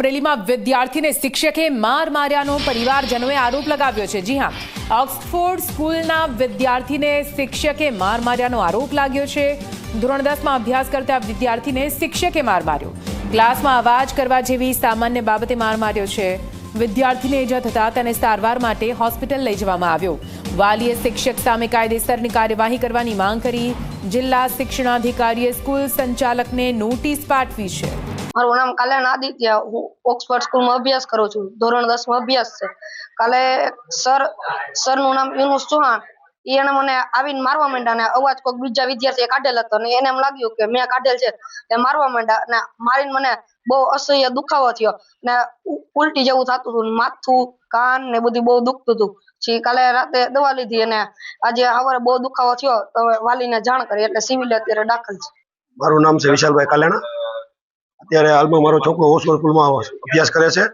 અમરેલીમાં વિદ્યાર્થીને શિક્ષકે માર માર્યાનો પરિવારજનોએ આરોપ લગાવ્યો છે. જી હા, ઓક્સફોર્ડ સ્કૂલના વિદ્યાર્થીને શિક્ષકે માર માર્યાનો આરોપ લાગ્યો છે. ધોરણ દસમાં અભ્યાસ કરતા વિદ્યાર્થીને શિક્ષકે માર માર્યો. ક્લાસમાં અવાજ કરવા જેવી સામાન્ય બાબતે માર માર્યો છે. વિદ્યાર્થીને ઇજા થતા તેને સારવાર માટે હોસ્પિટલ લઈ જવામાં આવ્યો. વાલીએ શિક્ષક સામે કાયદેસરની કાર્યવાહી કરવાની માંગ કરી. જિલ્લા શિક્ષણાધિકારીએ સ્કૂલ સંચાલકને નોટિસ પાઠવી છે. મારું નામ કલ્યાણ આદિત્ય. હું ઓક્સફર્ડ સ્કૂલમાં અભ્યાસ કરું છું. ધોરણ દસમાં અભ્યાસ છે. કાલે સર, સરનું નામ યુનુસ ચૌહાણ. એને મને આવીને મારવા માંડ્યા અને અવાજ કોઈક બીજા વિદ્યાર્થીએ કાઢેલ હતો ને એને એમ લાગ્યું કે મેં કાઢેલ છે. તે મારવા માંડ્યા અને મારીને મને બહુ અસહ્ય દુખાવો થયો ને ઉલટી જેવું થતું હતું માથું, કાન ને બધું બહુ દુખતું હતું. પછી કાલે રાતે દવા લીધી અને આજે સવારે બહુ દુખાવો થયો તો વાલીને જાણ કરી એટલે સિવિલ અત્યારે દાખલ છે. મારું નામ છે વિશાલભાઈ કાલેણા. અત્યારે હાલમાં મારો છોકરો હોસ્ટેલ સ્કૂલમાં અભ્યાસ કરે છે.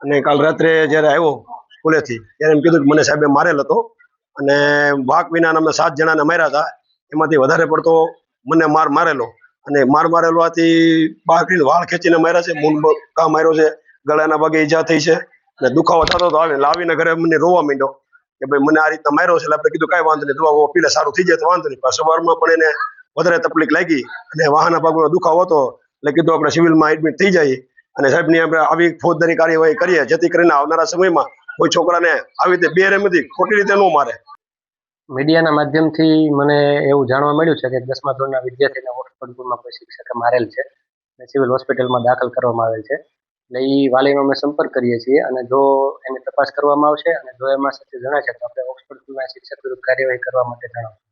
અને કાલ રાત્રે જ્યારે આવ્યો સ્કૂલેથી, ત્યારે એમ કીધું કે મને સાહેબે મારેલ હતો. અને વાક વિના અમે સાત જણાને માર્યા હતા. એમાંથી વધારે પડતો મને માર મારેલો. અને માર મારેલો આથી બાકરીને વાળ ખેંચીને માર્યા છે. મૂન કા માર્યો છે, ગળાના ભાગે ઈજા થઈ છે. અને દુખાવો થતો હતો આવે. લાવીને ઘરે મને રોવા માંડ્યો કે ભાઈ મને આ રીતના માર્યો છે. એટલે આપણે કીધું કાંઈ વાંધો નહીં. દુવા પીલે, સારું થઈ જાય તો વાંધો નહીં. પણ સવારમાં પણ એને વધારે તકલીફ લાગી અને વાહના ભાગમાં દુખાવો હતો. એટલે કીધું આપણે સિવિલમાં એડમિટ થઈ જાય અને સાહેબની આપણે આવી ફોજદારી કાર્યવાહી કરીએ, જેથી કરીને આવનારા સમયમાં કોઈ છોકરાને આવી રીતે બે રેમથી ખોટી રીતે ન મારે. મીડિયાના માધ્યમથી મને એવું જાણવા મળ્યું છે કે દસમા ધોરણના વિદ્યાર્થીને સ્કૂલમાં કોઈ શિક્ષકે મારેલ છે. અને સિવિલ હોસ્પિટલમાં દાખલ કરવામાં આવેલ છે. એટલે એ વાલીનો અમે સંપર્ક કરીએ છીએ અને જો એની તપાસ કરવામાં આવશે અને જો એમાં સત્ય જણાશે તો આપણે ઓક્સફર્ડ શિક્ષક વિરુદ્ધ કાર્યવાહી કરવા માટે જણાવશું.